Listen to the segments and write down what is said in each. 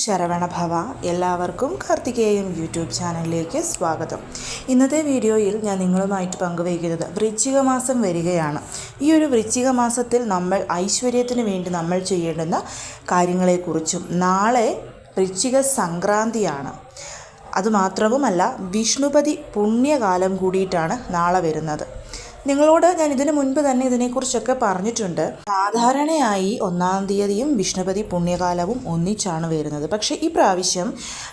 ശരവണഭവ എല്ലാവർക്കും കാർത്തികേയം യൂട്യൂബ് ചാനലിലേക്ക് സ്വാഗതം. ഇന്നത്തെ വീഡിയോയിൽ ഞാൻ നിങ്ങളുമായിട്ട് പങ്കുവയ്ക്കുന്നത് വൃശ്ചിക മാസം വരികയാണ്. ഈ ഒരു വൃശ്ചിക മാസത്തിൽ നമ്മൾ ഐശ്വര്യത്തിന് വേണ്ടി നമ്മൾ ചെയ്യേണ്ടുന്ന കാര്യങ്ങളെക്കുറിച്ചും നാളെ വൃശ്ചിക സംക്രാന്തിയാണ്. അതുമാത്രവുമല്ല വിഷ്ണുപതി പുണ്യകാലം കൂടിയിട്ടാണ് നാളെ വരുന്നത്. നിങ്ങളോട് ഞാൻ ഇതിനു മുൻപ് തന്നെ ഇതിനെക്കുറിച്ചൊക്കെ പറഞ്ഞിട്ടുണ്ട്. സാധാരണയായി ഒന്നാം തീയതിയും വിഷ്ണുപതി പുണ്യകാലവും ഒന്നിച്ചാണ് വരുന്നത്. പക്ഷേ ഈ പ്രാവശ്യം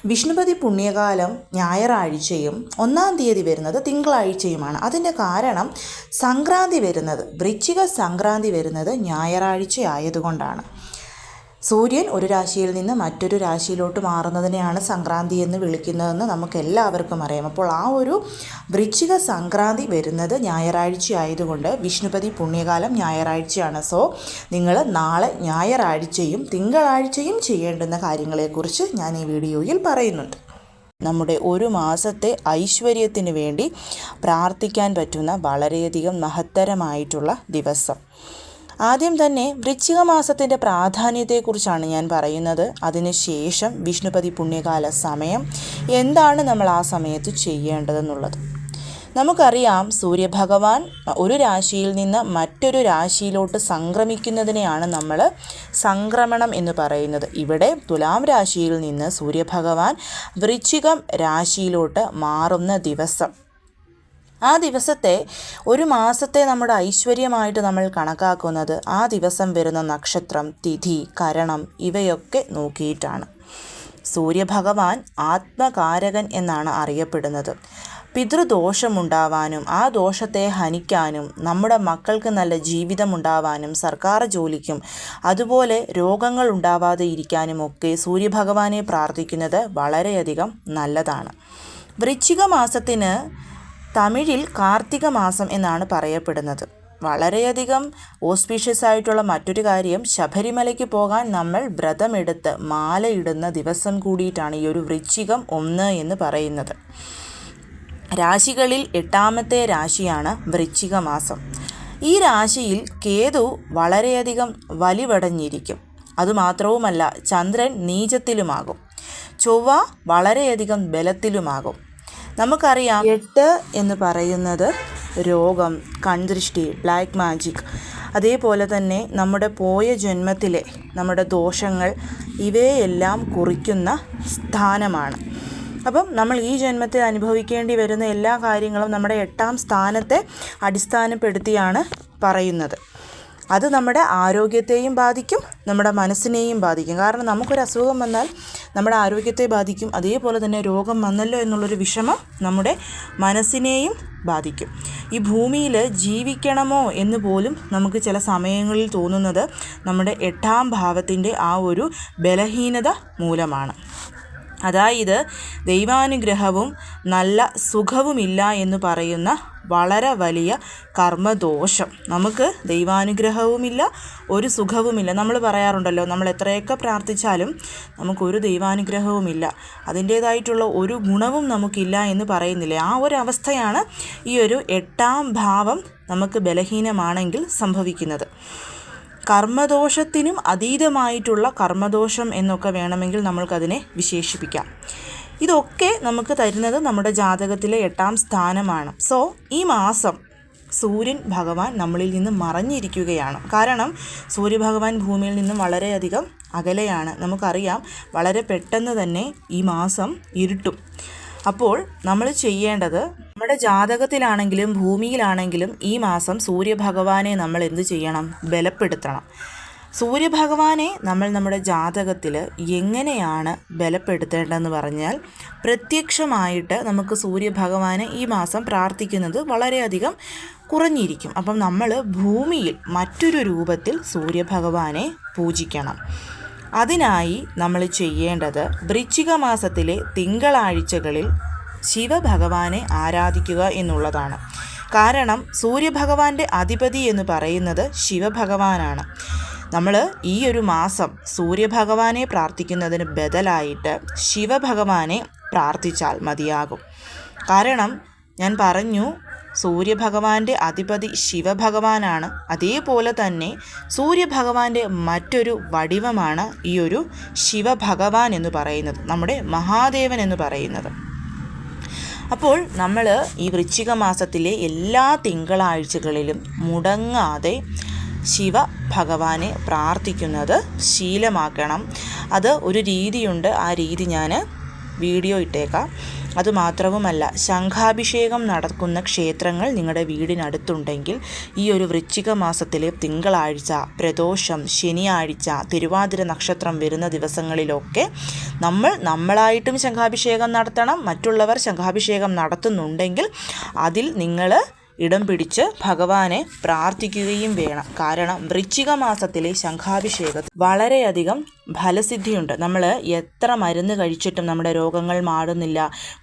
വിഷ്ണുപതി പുണ്യകാലം ഞായറാഴ്ചയും ഒന്നാം തീയതി വരുന്നത് തിങ്കളാഴ്ചയുമാണ്. അതിന്റെ കാരണം സംക്രാന്തി വരുന്നത് വൃശ്ചിക സംക്രാന്തി വരുന്നത് ഞായറാഴ്ച ആയതുകൊണ്ടാണ്. സൂര്യൻ ഒരു രാശിയിൽ നിന്ന് മറ്റൊരു രാശിയിലോട്ട് മാറുന്നതിനെയാണ് സംക്രാന്തി എന്ന് വിളിക്കുന്നതെന്ന് നമുക്ക് എല്ലാവർക്കും അറിയാം. അപ്പോൾ ആ ഒരു വൃശ്ചിക സംക്രാന്തി വരുന്നത് ഞായറാഴ്ച ആയതുകൊണ്ട് വിഷ്ണുപതി പുണ്യകാലം ഞായറാഴ്ചയാണ്. സോ നിങ്ങൾ നാളെ ഞായറാഴ്ചയും തിങ്കളാഴ്ചയും ചെയ്യേണ്ടുന്ന കാര്യങ്ങളെക്കുറിച്ച് ഞാൻ ഈ വീഡിയോയിൽ പറയുന്നുണ്ട്. നമ്മുടെ ഒരു മാസത്തെ ഐശ്വര്യത്തിന് വേണ്ടി പ്രാർത്ഥിക്കാൻ പറ്റുന്ന വളരെയധികം മഹത്തരമായിട്ടുള്ള ദിവസം. ആദ്യം തന്നെ വൃശ്ചിക മാസത്തിന്റെ പ്രാധാന്യത്തെക്കുറിച്ചാണ് ഞാൻ പറയുന്നത്. അതിനുശേഷം വിഷ്ണുപതി പുണ്യകാല സമയം. എന്താണ് നമ്മൾ ആ സമയത്ത് ചെയ്യേണ്ടതെന്നുള്ളത്? നമുക്കറിയാം സൂര്യഭഗവാൻ ഒരു രാശിയിൽ നിന്ന് മറ്റൊരു രാശിയിലോട്ട് സംക്രമിക്കുന്നതിനെയാണ് നമ്മൾ സംക്രമണം എന്ന് പറയുന്നത്. ഇവിടെ തുലാം രാശിയിൽ നിന്ന് സൂര്യഭഗവാൻ വൃശ്ചികം രാശിയിലോട്ട് മാറുന്ന ദിവസം. ആ ദിവസത്തെ ഒരു മാസത്തെ നമ്മുടെ ഐശ്വര്യമായിട്ട് നമ്മൾ കണക്കാക്കുന്നത് ആ ദിവസം വരുന്ന നക്ഷത്രം തിഥി കരണം ഇവയൊക്കെ നോക്കിയിട്ടാണ്. സൂര്യഭഗവാൻ ആത്മകാരകൻ എന്നാണ് അറിയപ്പെടുന്നത്. പിതൃദോഷമുണ്ടാവാനും ആ ദോഷത്തെ ഹനിക്കാനും നമ്മുടെ മക്കൾക്ക് നല്ല ജീവിതമുണ്ടാവാനും സർക്കാർ ജോലിക്കും അതുപോലെ രോഗങ്ങൾ ഉണ്ടാവാതെ ഇരിക്കാനും ഒക്കെ സൂര്യഭഗവാനെ പ്രാർത്ഥിക്കുന്നത് വളരെയധികം നല്ലതാണ്. വൃശ്ചിക മാസത്തിന് തമിഴിൽ കാർത്തിക മാസം എന്നാണ് പറയപ്പെടുന്നത്. വളരെയധികം ഓസ്പീഷ്യസ് ആയിട്ടുള്ള മറ്റൊരു കാര്യം ശബരിമലയ്ക്ക് പോകാൻ നമ്മൾ വ്രതമെടുത്ത് മാലയിടുന്ന ദിവസം കൂടിയിട്ടാണ് ഈ ഒരു വൃശ്ചികം ഒന്ന് എന്ന് പറയുന്നത്. രാശികളിൽ എട്ടാമത്തെ രാശിയാണ് വൃശ്ചിക മാസം. ഈ രാശിയിൽ കേതു വളരെയധികം വലിവടഞ്ഞിരിക്കും. അതുമാത്രവുമല്ല ചന്ദ്രൻ നീചത്തിലുമാകും. ചൊവ്വ വളരെയധികം ബലത്തിലുമാകും. നമുക്കറിയാം എട്ട് എന്ന് പറയുന്നത് രോഗം കൺദൃഷ്ടി ബ്ലാക്ക് മാജിക് അതേപോലെ തന്നെ നമ്മുടെ പോയ ജന്മത്തിലെ നമ്മുടെ ദോഷങ്ങൾ ഇവയെല്ലാം കുറിക്കുന്ന സ്ഥാനമാണ്. അപ്പം നമ്മൾ ഈ ജന്മത്തിൽ അനുഭവിക്കേണ്ടി വരുന്ന എല്ലാ കാര്യങ്ങളും നമ്മുടെ എട്ടാം സ്ഥാനത്തെ അടിസ്ഥാനപ്പെടുത്തിയാണ് പറയുന്നത്. അത് നമ്മുടെ ആരോഗ്യത്തെയും ബാധിക്കും നമ്മുടെ മനസ്സിനെയും ബാധിക്കും. കാരണം നമുക്കൊരു അസുഖം വന്നാൽ നമ്മുടെ ആരോഗ്യത്തെ ബാധിക്കും. അതേപോലെ തന്നെ രോഗം വന്നല്ലോ എന്നുള്ളൊരു വിഷമം നമ്മുടെ മനസ്സിനെയും ബാധിക്കും. ഈ ഭൂമിയിൽ ജീവിക്കണമോ എന്ന് പോലും നമുക്ക് ചില സമയങ്ങളിൽ തോന്നുന്നത് നമ്മുടെ എട്ടാം ഭാവത്തിന്റെ ആ ഒരു ബലഹീനത മൂലമാണ്. അതായത് ദൈവാനുഗ്രഹവും നല്ല സുഖവുമില്ല എന്ന് പറയുന്ന വളരെ വലിയ കർമ്മദോഷം. നമുക്ക് ദൈവാനുഗ്രഹവുമില്ല ഒരു സുഖവുമില്ല. നമ്മൾ പറയാറുണ്ടല്ലോ നമ്മൾ എത്രയൊക്കെ പ്രാർത്ഥിച്ചാലും നമുക്കൊരു ദൈവാനുഗ്രഹവുമില്ല. അതിന്റേതായിട്ടുള്ള ഒരു ഗുണവും നമുക്കില്ല എന്ന് പറയുന്നില്ലേ? ആ ഒരു അവസ്ഥയാണ് ഈ ഒരു എട്ടാം ഭാവം നമുക്ക് ബലഹീനമാണെങ്കിൽ സംഭവിക്കുന്നത്. കർമ്മദോഷത്തിനും അതീതമായിട്ടുള്ള കർമ്മദോഷം എന്നൊക്കെ വേണമെങ്കിൽ നമ്മൾക്കതിനെ വിശേഷിപ്പിക്കാം. ഇതൊക്കെ നമുക്ക് തരുന്നത് നമ്മുടെ ജാതകത്തിലെ എട്ടാം സ്ഥാനമാണ്. സോ ഈ മാസം സൂര്യൻ ഭഗവാൻ നമ്മളിൽ നിന്ന് മറഞ്ഞിരിക്കുകയാണ്. കാരണം സൂര്യഭഗവാൻ ഭൂമിയിൽ നിന്നും വളരെയധികം അകലെയാണ്. നമുക്കറിയാം വളരെ പെട്ടെന്ന് തന്നെ ഈ മാസം ഇരുട്ടും. അപ്പോൾ നമ്മൾ ചെയ്യേണ്ടത് നമ്മുടെ ജാതകത്തിലാണെങ്കിലും ഭൂമിയിലാണെങ്കിലും ഈ മാസം സൂര്യഭഗവാനെ നമ്മൾ എന്ത് ചെയ്യണം? ബലപ്പെടുത്തണം. സൂര്യഭഗവാനെ നമ്മൾ നമ്മുടെ ജാതകത്തിൽ എങ്ങനെയാണ് ബലപ്പെടുത്തേണ്ടതെന്ന് പറഞ്ഞാൽ പ്രത്യക്ഷമായിട്ട് നമുക്ക് സൂര്യഭഗവാനെ ഈ മാസം പ്രാർത്ഥിക്കുന്നത് വളരെയധികം കുറഞ്ഞിരിക്കും. അപ്പം നമ്മൾ ഭൂമിയിൽ മറ്റൊരു രൂപത്തിൽ സൂര്യഭഗവാനെ പൂജിക്കണം. അതിനായി നമ്മൾ ചെയ്യേണ്ടത് വൃശ്ചിക മാസത്തിലെ തിങ്കളാഴ്ചകളിൽ ശിവഭഗവാനെ ആരാധിക്കുക എന്നുള്ളതാണ്. കാരണം സൂര്യഭഗവാന്റെ അധിപതി എന്ന് പറയുന്നത് ശിവഭഗവാനാണ്. നമ്മൾ ഈ ഒരു മാസം സൂര്യഭഗവാനെ പ്രാർത്ഥിക്കുന്നതിന് ബദലായിട്ട് ശിവഭഗവാനെ പ്രാർത്ഥിച്ചാൽ മതിയാകും. കാരണം ഞാൻ പറഞ്ഞു സൂര്യഭഗവാന്റെ അധിപതി ശിവഭഗവാനാണ്. അതേപോലെ തന്നെ സൂര്യഭഗവാന്റെ മറ്റൊരു വടിവമാണ് ഈ ഒരു ശിവഭഗവാൻ എന്ന് പറയുന്നത്. നമ്മുടെ മഹാദേവൻ എന്ന് പറയുന്നത്. അപ്പോൾ നമ്മൾ ഈ വൃശ്ചിക മാസത്തിലെ എല്ലാ തിങ്കളാഴ്ചകളിലും മുടങ്ങാതെ ശിവ ഭഗവാനെ പ്രാർത്ഥിക്കുന്നത് ശീലമാക്കണം. അത് ഒരു രീതിയുണ്ട്. ആ രീതി ഞാൻ വീഡിയോ ഇട്ടേക്കാം. അതുമാത്രവുമല്ല ശംഖാഭിഷേകം നടക്കുന്ന ക്ഷേത്രങ്ങൾ നിങ്ങളുടെ വീടിനടുത്തുണ്ടെങ്കിൽ ഈ ഒരു വൃശ്ചിക മാസത്തിലെ തിങ്കളാഴ്ച പ്രദോഷം ശനിയാഴ്ച തിരുവാതിര നക്ഷത്രം വരുന്ന ദിവസങ്ങളിലൊക്കെ നമ്മൾ നമ്മളായിട്ടും ശംഖാഭിഷേകം നടത്തണം. മറ്റുള്ളവർ ശംഖാഭിഷേകം നടത്തുന്നുണ്ടെങ്കിൽ അതിൽ നിങ്ങൾ ഇടം പിടിച്ച് ഭഗവാനെ പ്രാർത്ഥിക്കുകയും വേണം. കാരണം വൃശ്ചിക മാസത്തിലെ ശംഖാഭിഷേകത്തിൽ വളരെയധികം ഫലസിദ്ധിയുണ്ട്. നമ്മൾ എത്ര മരുന്ന് കഴിച്ചിട്ടും നമ്മുടെ രോഗങ്ങൾ മാറുന്നില്ല.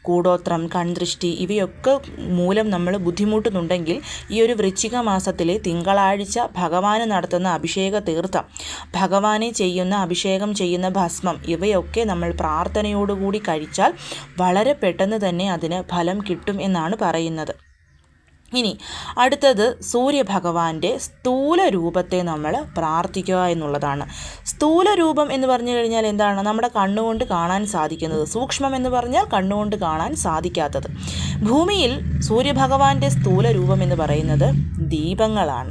കൂടോത്രം കൺദൃഷ്ടി ഇവയൊക്കെ മൂലം നമ്മൾ ബുദ്ധിമുട്ടുന്നുണ്ടെങ്കിൽ ഈ ഒരു വൃശ്ചിക മാസത്തിലെ തിങ്കളാഴ്ച ഭഗവാന് നടത്തുന്ന അഭിഷേക തീർത്ഥം ഭഗവാനെ ചെയ്യുന്ന അഭിഷേകം ചെയ്യുന്ന ഭസ്മം ഇവയൊക്കെ നമ്മൾ പ്രാർത്ഥനയോടുകൂടി കഴിച്ചാൽ വളരെ പെട്ടെന്ന് തന്നെ അതിന് ഫലം കിട്ടും എന്നാണ് പറയുന്നത്. ഇനി അടുത്തത് സൂര്യഭഗവാന്റെ സ്ഥൂല രൂപത്തെ നമ്മൾ പ്രാർത്ഥിക്കുക എന്നുള്ളതാണ്. സ്ഥൂല രൂപം എന്ന് പറഞ്ഞു കഴിഞ്ഞാൽ എന്താണ്? നമ്മുടെ കണ്ണുകൊണ്ട് കാണാൻ സാധിക്കുന്നത്. സൂക്ഷ്മം എന്ന് പറഞ്ഞാൽ കണ്ണുകൊണ്ട് കാണാൻ സാധിക്കാത്തത്. ഭൂമിയിൽ സൂര്യഭഗവാന്റെ സ്ഥൂല രൂപം എന്ന് പറയുന്നത് ദീപങ്ങളാണ്.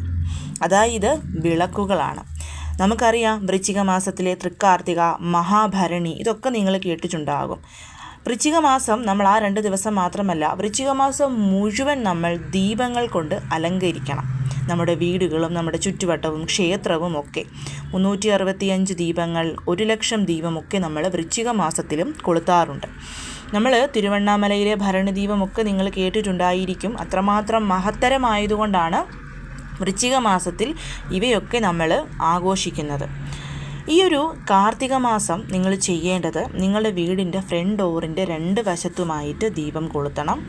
അതായത് വിളക്കുകളാണ്. നമുക്കറിയാം വൃശ്ചിക മാസത്തിലെ തൃക്കാർത്തിക മഹാഭരണി ഇതൊക്കെ നിങ്ങൾ കേട്ടിട്ടുണ്ടാകും. വൃശ്ചിക മാസം നമ്മൾ ആ രണ്ട് ദിവസം മാത്രമല്ല വൃശ്ചിക മാസം മുഴുവൻ നമ്മൾ ദീപങ്ങൾ കൊണ്ട് അലങ്കരിക്കണം. നമ്മുടെ വീടുകളും നമ്മുടെ ചുറ്റുവട്ടവും ക്ഷേത്രവും ഒക്കെ. മുന്നൂറ്റി അറുപത്തിയഞ്ച് ദീപങ്ങൾ ഒരു ലക്ഷം ദീപമൊക്കെ നമ്മൾ വൃശ്ചിക മാസത്തിലും കൊളുത്താറുണ്ട്. നമ്മൾ തിരുവണ്ണാമലയിലെ ഭരണദീപമൊക്കെ നിങ്ങൾ കേട്ടിട്ടുണ്ടായിരിക്കും. അത്രമാത്രം മഹത്തരമായതുകൊണ്ടാണ് വൃശ്ചിക മാസത്തിൽ ഇവയൊക്കെ നമ്മൾ ആഘോഷിക്കുന്നത്. ഈ ഒരു കാർത്തിക മാസം നിങ്ങൾ ചെയ്യേണ്ടത് നിങ്ങളുടെ വീടിന്റെ ഫ്രണ്ട് ഡോറിന്റെ രണ്ട് വശത്തുമായിട്ട് ദീപം കൊളുത്തണം.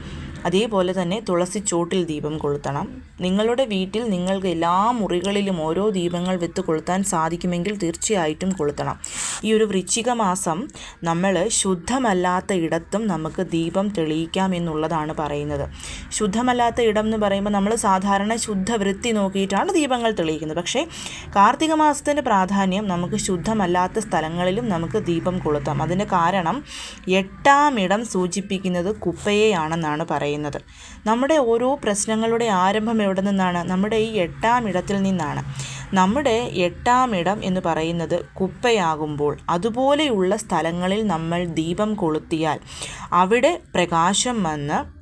അതേപോലെ തന്നെ തുളസി ചോട്ടിൽ ദീപം കൊളുത്തണം. നിങ്ങളുടെ വീട്ടിൽ നിങ്ങൾക്ക് എല്ലാ മുറികളിലും ഓരോ ദീപങ്ങൾ വെത്ത് കൊളുത്താൻ സാധിക്കുമെങ്കിൽ തീർച്ചയായിട്ടും കൊളുത്തണം. ഈ ഒരു വൃശ്ചിക മാസം നമ്മൾ ശുദ്ധമല്ലാത്ത ഇടത്തും നമുക്ക് ദീപം തെളിയിക്കാം എന്നുള്ളതാണ് പറയുന്നത്. ശുദ്ധമല്ലാത്ത ഇടം എന്ന് പറയുമ്പോൾ നമ്മൾ സാധാരണ ശുദ്ധ വൃത്തി നോക്കിയിട്ടാണ് ദീപങ്ങൾ തെളിയിക്കുന്നത്. പക്ഷേ കാർത്തിക മാസത്തിന്റെ പ്രാധാന്യം നമുക്ക് ശുദ്ധമല്ലാത്ത സ്ഥലങ്ങളിലും നമുക്ക് ദീപം കൊളുത്താം. അതിന് കാരണം എട്ടാം ഇടം സൂചിപ്പിക്കുന്നത് കുപ്പയെയാണെന്നാണ് പറയുന്നത്. നമ്മുടെ ഓരോ പ്രശ്നങ്ങളുടെ ആരംഭം എവിടെ നിന്നാണ്? നമ്മുടെ ഈ എട്ടാം ഇടത്തിൽ നിന്നാണ്. നമ്മുടെ എട്ടാം ഇടം എന്ന് പറയുന്നത് കുപ്പയാകുമ്പോൾ അതുപോലെയുള്ള സ്ഥലങ്ങളിൽ നമ്മൾ ദീപം കൊളുത്തിയാൽ അവിടെ പ്രകാശം വന്ന്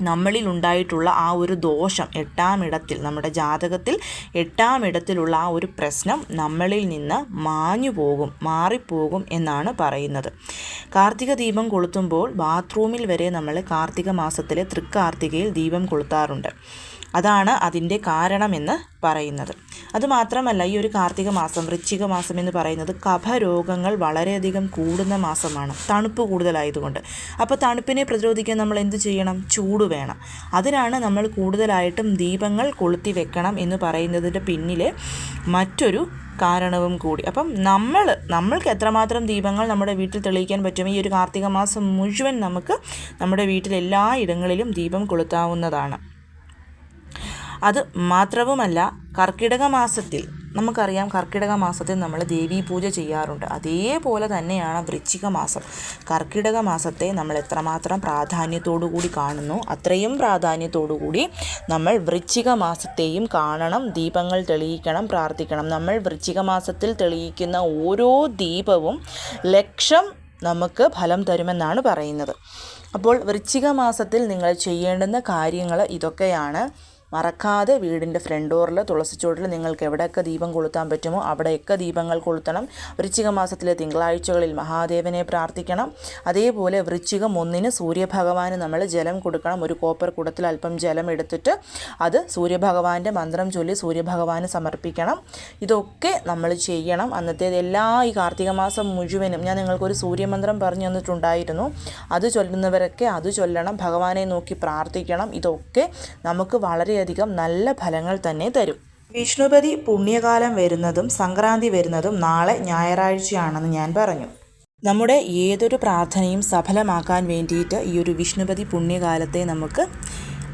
നമ്മളിൽ ഉണ്ടായിട്ടുള്ള ആ ഒരു ദോഷം എട്ടാം ഇടത്തിൽ നമ്മുടെ ജാതകത്തിൽ എട്ടാം ഇടത്തിലുള്ള ആ ഒരു പ്രശ്നം നമ്മളിൽ നിന്ന് മാഞ്ഞു പോകും മാറിപ്പോകും എന്നാണ് പറയുന്നത്. കാർത്തിക ദീപം കൊളുത്തുമ്പോൾ ബാത്റൂമിൽ വരെ നമ്മൾ കാർത്തിക മാസത്തിലെ തൃക്കാർത്തികയിൽ ദീപം കൊളുത്താറുണ്ട്. അതാണ് അതിന്റെ കാരണമെന്ന് പറയുന്നത്. അതുമാത്രമല്ല ഈ ഒരു കാർത്തിക മാസം വൃശ്ചിക മാസം എന്ന് പറയുന്നത് കഫരോഗങ്ങൾ വളരെയധികം കൂടുന്ന മാസമാണ്. തണുപ്പ് കൂടുതലായതുകൊണ്ട്. അപ്പോൾ തണുപ്പിനെ പ്രതിരോധിക്കാൻ നമ്മൾ എന്ത് ചെയ്യണം? ചൂട് വേണം. അതിനാണ് നമ്മൾ കൂടുതലായിട്ടും ദീപങ്ങൾ കൊളുത്തി വെക്കണം എന്ന് പറയുന്നതിന്റെ പിന്നിലെ മറ്റൊരു കാരണവും കൂടി. അപ്പം നമ്മൾ നമ്മൾക്ക് എത്രമാത്രം ദീപങ്ങൾ നമ്മുടെ വീട്ടിൽ തെളിയിക്കാൻ പറ്റും? ഈ ഒരു കാർത്തിക മാസം മുഴുവൻ നമുക്ക് നമ്മുടെ വീട്ടിൽ എല്ലാ ഇടങ്ങളിലും ദീപം കൊളുത്താവുന്നതാണ്. അത് മാത്രവുമല്ല കർക്കിടക മാസത്തിൽ നമുക്കറിയാം കർക്കിടക മാസത്തിൽ നമ്മൾ ദേവീ പൂജ ചെയ്യാറുണ്ട്. അതേപോലെ തന്നെയാണ് വൃശ്ചിക മാസം കർക്കിടക മാസത്തെ നമ്മൾ എത്രമാത്രം പ്രാധാന്യത്തോടു കൂടി കാണുന്നു അത്രയും പ്രാധാന്യത്തോടു കൂടി നമ്മൾ വൃശ്ചിക മാസത്തെയും കാണണം ദീപങ്ങൾ തെളിയിക്കണം പ്രാർത്ഥിക്കണം. നമ്മൾ വൃശ്ചിക മാസത്തിൽ തെളിയിക്കുന്ന ഓരോ ദീപവും ലക്ഷം നമുക്ക് ഫലം തരുമെന്നാണ് പറയുന്നത്. അപ്പോൾ വൃശ്ചിക മാസത്തിൽ നിങ്ങൾ ചെയ്യേണ്ടുന്ന കാര്യങ്ങൾ ഇതൊക്കെയാണ്. മറക്കാതെ വീടിന്റെ ഫ്രണ്ട് ഡോറിൽ തുളസിച്ചോട്ടിൽ നിങ്ങൾക്ക് എവിടെയൊക്കെ ദീപം കൊളുത്താൻ പറ്റുമോ അവിടെയൊക്കെ ദീപങ്ങൾ കൊളുത്തണം. വൃശ്ചിക മാസത്തിലെ തിങ്കളാഴ്ചകളിൽ മഹാദേവനെ പ്രാർത്ഥിക്കണം. അതേപോലെ വൃശ്ചികം ഒന്നിന് സൂര്യഭഗവാന് നമ്മൾ ജലം കൊടുക്കണം. ഒരു കോപ്പർ കുടത്തിൽ അല്പം ജലം എടുത്തിട്ട് അത് സൂര്യഭഗവാന്റെ മന്ത്രം ചൊല്ലി സൂര്യഭഗവാന് സമർപ്പിക്കണം. ഇതൊക്കെ നമ്മൾ ചെയ്യണം. അന്നത്തേത് എല്ലാ ഈ കാർത്തിക മാസം മുഴുവനും ഞാൻ നിങ്ങൾക്കൊരു സൂര്യമന്ത്രം പറഞ്ഞു തന്നിട്ടുണ്ടായിരുന്നു. അത് ചൊല്ലുന്നവരൊക്കെ അത് ചൊല്ലണം. ഭഗവാനെ നോക്കി പ്രാർത്ഥിക്കണം. ഇതൊക്കെ നമുക്ക് വളരെയധികം നല്ല ഫലങ്ങൾ തന്നെ തരും. വിഷ്ണുപതി പുണ്യകാലം വരുന്നതും സംക്രാന്തി വരുന്നതും നാളെ ഞായറാഴ്ചയാണെന്ന് ഞാൻ പറഞ്ഞു. നമ്മുടെ ഏതൊരു പ്രാർത്ഥനയും സഫലമാക്കാൻ വേണ്ടിയിട്ട് ഈ ഒരു വിഷ്ണുപതി പുണ്യകാലത്തെ നമുക്ക്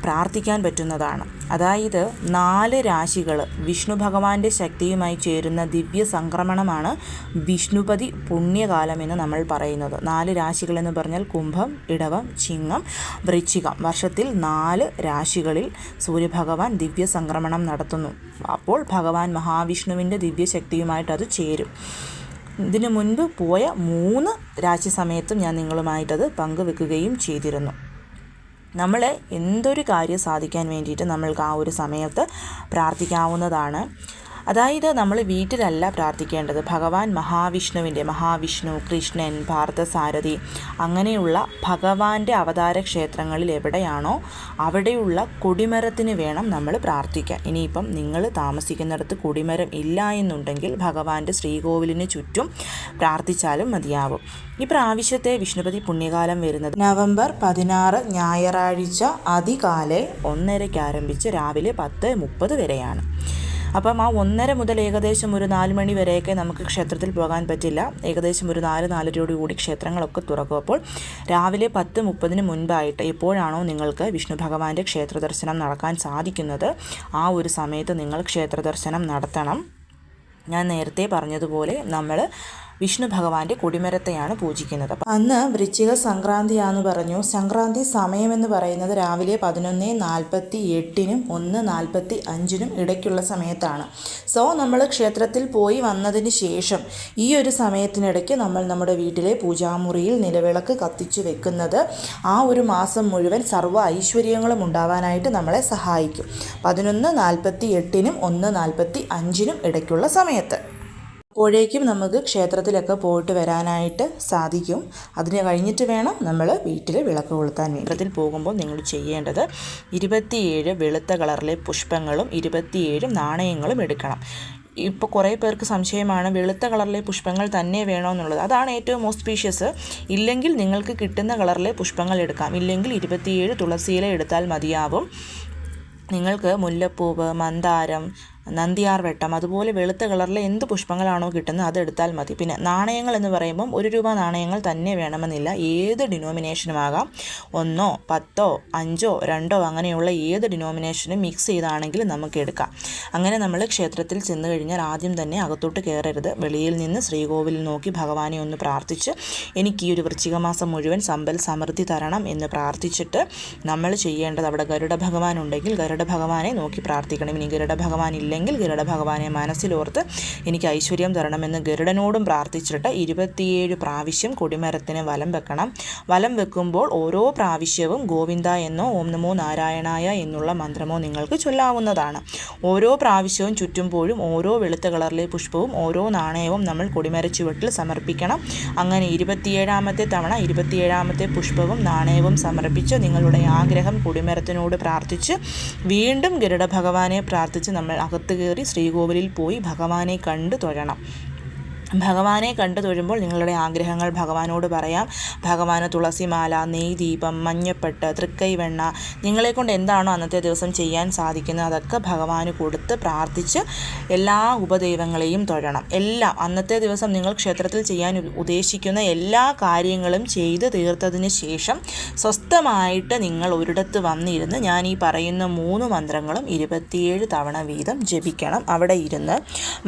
പ്രാർത്ഥിക്കാൻ പറ്റുന്നതാണ്. അതായത് നാല് രാശികൾ വിഷ്ണു ഭഗവാന്റെ ശക്തിയുമായി ചേരുന്ന ദിവ്യ സംക്രമണമാണ് വിഷ്ണുപതി പുണ്യകാലം എന്ന് നമ്മൾ പറയുന്നത്. നാല് രാശികൾ എന്ന് പറഞ്ഞാൽ കുംഭം ഇടവം ചിങ്ങം വൃശ്ചികം. വർഷത്തിൽ നാല് രാശികളിൽ സൂര്യഭഗവാൻ ദിവ്യ സംക്രമണം നടത്തുന്നു. അപ്പോൾ ഭഗവാൻ മഹാവിഷ്ണുവിന്റെ ദിവ്യശക്തിയുമായിട്ട് അത് ചേരും. ഇതിനു മുൻപ് പോയ മൂന്ന് രാശി സമയത്തും ഞാൻ നിങ്ങളുമായിട്ടത് പങ്കുവെക്കുകയും ചെയ്തിരുന്നു. നമ്മൾ എന്തൊരു കാര്യം സാധിക്കാൻ വേണ്ടിയിട്ട് നമ്മൾക്ക് ആ ഒരു സമയത്ത് പ്രാർത്ഥിക്കാവുന്നതാണ്. അതായത് നമ്മൾ വീട്ടിലല്ല പ്രാർത്ഥിക്കേണ്ടത്. ഭഗവാൻ മഹാവിഷ്ണുവിന്റെ മഹാവിഷ്ണു കൃഷ്ണൻ പാർത്ഥസാരഥി അങ്ങനെയുള്ള ഭഗവാന്റെ അവതാര ക്ഷേത്രങ്ങളിൽ എവിടെയാണോ അവിടെയുള്ള കൊടിമരത്തിന് വേണം നമ്മൾ പ്രാർത്ഥിക്കാൻ. ഇനിയിപ്പം നിങ്ങൾ താമസിക്കുന്നിടത്ത് കൊടിമരം ഇല്ല എന്നുണ്ടെങ്കിൽ ഭഗവാന്റെ ശ്രീകോവിലിന് ചുറ്റും പ്രാർത്ഥിച്ചാലും മതിയാവും. ഈ പ്രാവശ്യത്തെ വിഷ്ണുപതി പുണ്യകാലം വരുന്നത് നവംബർ പതിനാറ് ഞായറാഴ്ച അതികാലെ ഒന്നരയ്ക്ക് ആരംഭിച്ച് രാവിലെ പത്ത് മുപ്പത് വരെയാണ്. അപ്പം ആ ഒന്നര മുതൽ ഏകദേശം ഒരു നാല് മണി വരെയൊക്കെ നമുക്ക് ക്ഷേത്രത്തിൽ പോകാൻ പറ്റില്ല. ഏകദേശം ഒരു നാല് നാലരയോട് കൂടി ക്ഷേത്രങ്ങളൊക്കെ തുറക്കും. അപ്പോൾ രാവിലെ പത്ത് മുപ്പതിന് മുൻപായിട്ട് എപ്പോഴാണോ നിങ്ങൾക്ക് വിഷ്ണു ഭഗവാന്റെ ക്ഷേത്ര ദർശനം നടക്കാൻ സാധിക്കുന്നത് ആ ഒരു സമയത്ത് നിങ്ങൾ ക്ഷേത്ര ദർശനം നടത്തണം. ഞാൻ നേരത്തെ പറഞ്ഞതുപോലെ നമ്മൾ വിഷ്ണു ഭഗവാന്റെ കൊടിമരത്തെയാണ് പൂജിക്കുന്നത്. അന്ന് വൃശ്ചിക സംക്രാന്തിയാന്ന് പറഞ്ഞു. സംക്രാന്തി സമയമെന്ന് പറയുന്നത് രാവിലെ പതിനൊന്ന് നാൽപ്പത്തി എട്ടിനും ഒന്ന് നാൽപ്പത്തി അഞ്ചിനും ഇടയ്ക്കുള്ള സമയത്താണ്. സോ നമ്മൾ ക്ഷേത്രത്തിൽ പോയി വന്നതിന് ശേഷം ഈ ഒരു സമയത്തിനിടയ്ക്ക് നമ്മൾ നമ്മുടെ വീട്ടിലെ പൂജാമുറിയിൽ നിലവിളക്ക് കത്തിച്ചു വെക്കുന്നത് ആ ഒരു മാസം മുഴുവൻ സർവ ഐശ്വര്യങ്ങളും ഉണ്ടാവാനായിട്ട് നമ്മളെ സഹായിക്കും. പതിനൊന്ന് നാൽപ്പത്തി എട്ടിനും ഒന്ന് നാൽപ്പത്തി അഞ്ചിനും ഇടയ്ക്കുള്ള സമയത്ത്. അപ്പോഴേക്കും നമുക്ക് ക്ഷേത്രത്തിലൊക്കെ പോയിട്ട് വരാനായിട്ട് സാധിക്കും. അതിന് കഴിഞ്ഞിട്ട് വേണം നമ്മൾ വീട്ടിൽ വിളക്ക് കൊളുത്താൻ വേണ്ടി. പോകുമ്പോൾ നിങ്ങൾ ചെയ്യേണ്ടത് ഇരുപത്തിയേഴ് വെളുത്ത കളറിലെ പുഷ്പങ്ങളും ഇരുപത്തിയേഴ് നാണയങ്ങളും എടുക്കണം. ഇപ്പോൾ കുറേ പേർക്ക് സംശയമാണ് വെളുത്ത കളറിലെ പുഷ്പങ്ങൾ തന്നെ വേണമെന്നുള്ളത് അതാണ് ഏറ്റവും മോസ്പീഷ്യസ്. ഇല്ലെങ്കിൽ നിങ്ങൾക്ക് കിട്ടുന്ന കളറിലെ പുഷ്പങ്ങൾ എടുക്കാം. ഇല്ലെങ്കിൽ ഇരുപത്തിയേഴ് തുളസിയില എടുത്താൽ മതിയാവും. നിങ്ങൾക്ക് മുല്ലപ്പൂവ് മന്ദാരം നന്ദിയാർ വെട്ടം. അതുപോലെ വെളുത്ത കളറിലെ എന്ത് പുഷ്പങ്ങളാണോ കിട്ടുന്നത് അതെടുത്താൽ മതി. പിന്നെ നാണയങ്ങൾ എന്ന് പറയുമ്പം ഒരു രൂപ നാണയങ്ങൾ തന്നെ വേണമെന്നില്ല. ഏത് ഡിനോമിനേഷനും ആകാം? ഒന്നോ പത്തോ അഞ്ചോ രണ്ടോ അങ്ങനെയുള്ള ഏത് ഡിനോമിനേഷനും മിക്സ് ചെയ്താണെങ്കിലും നമുക്ക് എടുക്കാം. അങ്ങനെ നമ്മൾ ക്ഷേത്രത്തിൽ ചെന്ന് കഴിഞ്ഞാൽ ആദ്യം തന്നെ അകത്തോട്ട് കയറരുത്. വെളിയിൽ നിന്ന് ശ്രീകോവിലിൽ നോക്കി ഭഗവാനെ ഒന്ന് പ്രാർത്ഥിച്ച് എനിക്ക് ഈ ഒരു വൃശ്ചിക മാസം മുഴുവൻ സമ്പൽ സമൃദ്ധി തരണം എന്ന് പ്രാർത്ഥിച്ചിട്ട് നമ്മൾ ചെയ്യേണ്ടത് അവിടെ ഗരുഡ ഭഗവാൻ ഉണ്ടെങ്കിൽ ഗരുഡ ഭഗവാനെ നോക്കി പ്രാർത്ഥിക്കണം. ഇനി ഗരുഡ ഭഗവാൻ ഇല്ലെങ്കിൽ ഗരുഡ ഭഗവാനെ മനസ്സിലോർത്ത് എനിക്ക് ഐശ്വര്യം തരണമെന്ന് ഗരുഡനോടും പ്രാർത്ഥിച്ചിട്ട് ഇരുപത്തിയേഴ് പ്രാവശ്യം കൊടിമരത്തിന് വലം വെക്കണം. വലം വെക്കുമ്പോൾ ഓരോ പ്രാവശ്യവും ഗോവിന്ദ എന്നോ ഓം നമോ നാരായണായ എന്നുള്ള മന്ത്രമോ നിങ്ങൾക്ക് ചൊല്ലാവുന്നതാണ്. ഓരോ പ്രാവശ്യവും ചുറ്റുമ്പോഴും ഓരോ വെളുത്ത കളറിലെ പുഷ്പവും ഓരോ നാണയവും നമ്മൾ കൊടിമര ചുവട്ടിൽ സമർപ്പിക്കണം. അങ്ങനെ ഇരുപത്തിയേഴാമത്തെ തവണ ഇരുപത്തിയേഴാമത്തെ പുഷ്പവും നാണയവും സമർപ്പിച്ച് നിങ്ങളുടെ ആഗ്രഹം കൊടിമരത്തിനോട് പ്രാർത്ഥിച്ച് വീണ്ടും ഗരുഡ ഭഗവാനെ പ്രാർത്ഥിച്ച് നമ്മൾ അകത്ത് കയറി ശ്രീകോവിലിൽ പോയി ഭഗവാനെ കണ്ട് തൊഴണം. ഭഗവാനെ കണ്ടു തൊഴുമ്പോൾ നിങ്ങളുടെ ആഗ്രഹങ്ങൾ ഭഗവാനോട് പറയാം. ഭഗവാന് തുളസിമാല നെയ് ദീപം മഞ്ഞപ്പെട്ട് തൃക്കൈവെണ്ണ നിങ്ങളെക്കൊണ്ട് എന്താണോ അന്നത്തെ ദിവസം ചെയ്യാൻ സാധിക്കുന്നത് അതൊക്കെ ഭഗവാന് കൊടുത്ത് പ്രാർത്ഥിച്ച് എല്ലാ ഉപദൈവങ്ങളെയും തൊഴണം. എല്ലാം അന്നത്തെ ദിവസം നിങ്ങൾ ക്ഷേത്രത്തിൽ ചെയ്യാൻ ഉദ്ദേശിക്കുന്ന എല്ലാ കാര്യങ്ങളും ചെയ്ത് തീർത്തതിന് ശേഷം സ്വസ്ഥമായിട്ട് നിങ്ങൾ ഒരിടത്ത് വന്നിരുന്ന് ഞാൻ ഈ പറയുന്ന മൂന്ന് മന്ത്രങ്ങളും ഇരുപത്തിയേഴ് തവണ വീതം ജപിക്കണം. അവിടെ ഇരുന്ന്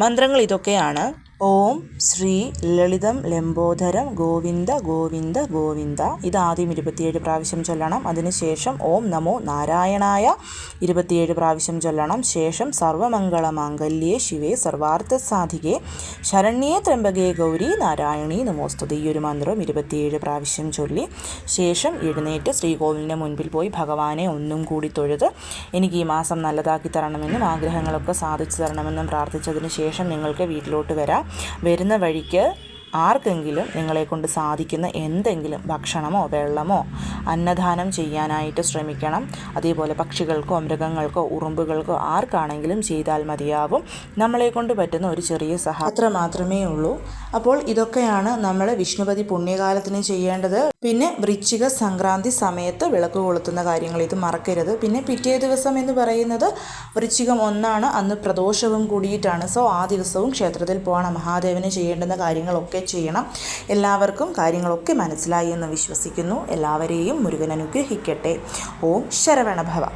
മന്ത്രങ്ങൾ ഇതൊക്കെയാണ്. ഓം ശ്രീ ലളിതം ലംബോധരം ഗോവിന്ദ ഗോവിന്ദ ഗോവിന്ദ. ഇത് ആദ്യം ഇരുപത്തിയേഴ് പ്രാവശ്യം ചൊല്ലണം. അതിനുശേഷം ഓം നമോ നാരായണായ ഇരുപത്തിയേഴ് പ്രാവശ്യം ചൊല്ലണം. ശേഷം സർവമംഗളമാംഗല്യേ ശിവേ സർവാർത്ഥ സാധികേ. ശരണ്യേ ത്രംബകേ ഗൗരി നാരായണീ നമോസ്തുതി. ഈ ഒരു മന്ത്രം ഇരുപത്തിയേഴ് പ്രാവശ്യം ചൊല്ലി. ശേഷം എഴുന്നേറ്റ് ശ്രീകോവിലിന്റെ മുൻപിൽ പോയി ഭഗവാനെ ഒന്നും കൂടി തൊഴുത് എനിക്ക് ഈ മാസം നല്ലതാക്കി തരണമെന്നും ആഗ്രഹങ്ങളൊക്കെ സാധിച്ചു തരണമെന്നും പ്രാർത്ഥിച്ചതിന് ശേഷം നിങ്ങൾക്ക് വീട്ടിലോട്ട് വരാം. വരുന്ന വഴിക്ക് ആർക്കെങ്കിലും നിങ്ങളെക്കൊണ്ട് സാധിക്കുന്ന എന്തെങ്കിലും ഭക്ഷണമോ വെള്ളമോ അന്നദാനം ചെയ്യാനായിട്ട് ശ്രമിക്കണം. അതേപോലെ പക്ഷികൾക്കോ മൃഗങ്ങൾക്കോ ഉറുമ്പുകൾക്കോ ആർക്കാണെങ്കിലും ചെയ്താൽ മതിയാവും. നമ്മളെ കൊണ്ട് പറ്റുന്ന ഒരു ചെറിയ സഹായം അത്ര മാത്രമേ ഉള്ളൂ. അപ്പോൾ ഇതൊക്കെയാണ് നമ്മൾ വിഷ്ണുപതി പുണ്യകാലത്തിന് ചെയ്യേണ്ടത്. പിന്നെ വൃശ്ചിക സംക്രാന്തി സമയത്ത് വിളക്ക് കൊളുത്തുന്ന കാര്യങ്ങൾ ഇത് മറക്കരുത്. പിന്നെ പിറ്റേ ദിവസം എന്ന് പറയുന്നത് വൃശ്ചികം ഒന്നാണ്. അന്ന് പ്രദോഷവും കൂടിയിട്ടാണ്. സോ ആ ദിവസവും ക്ഷേത്രത്തിൽ പോകണം മഹാദേവന് ചെയ്യേണ്ടുന്ന കാര്യങ്ങളൊക്കെ ചെയ്യണം. എല്ലാവർക്കും കാര്യങ്ങളൊക്കെ മനസ്സിലായി എന്ന് വിശ്വസിക്കുന്നു. എല്ലാവരെയും മുരുകൻ അനുഗ്രഹിക്കട്ടെ. ഓം ശരവണഭവ.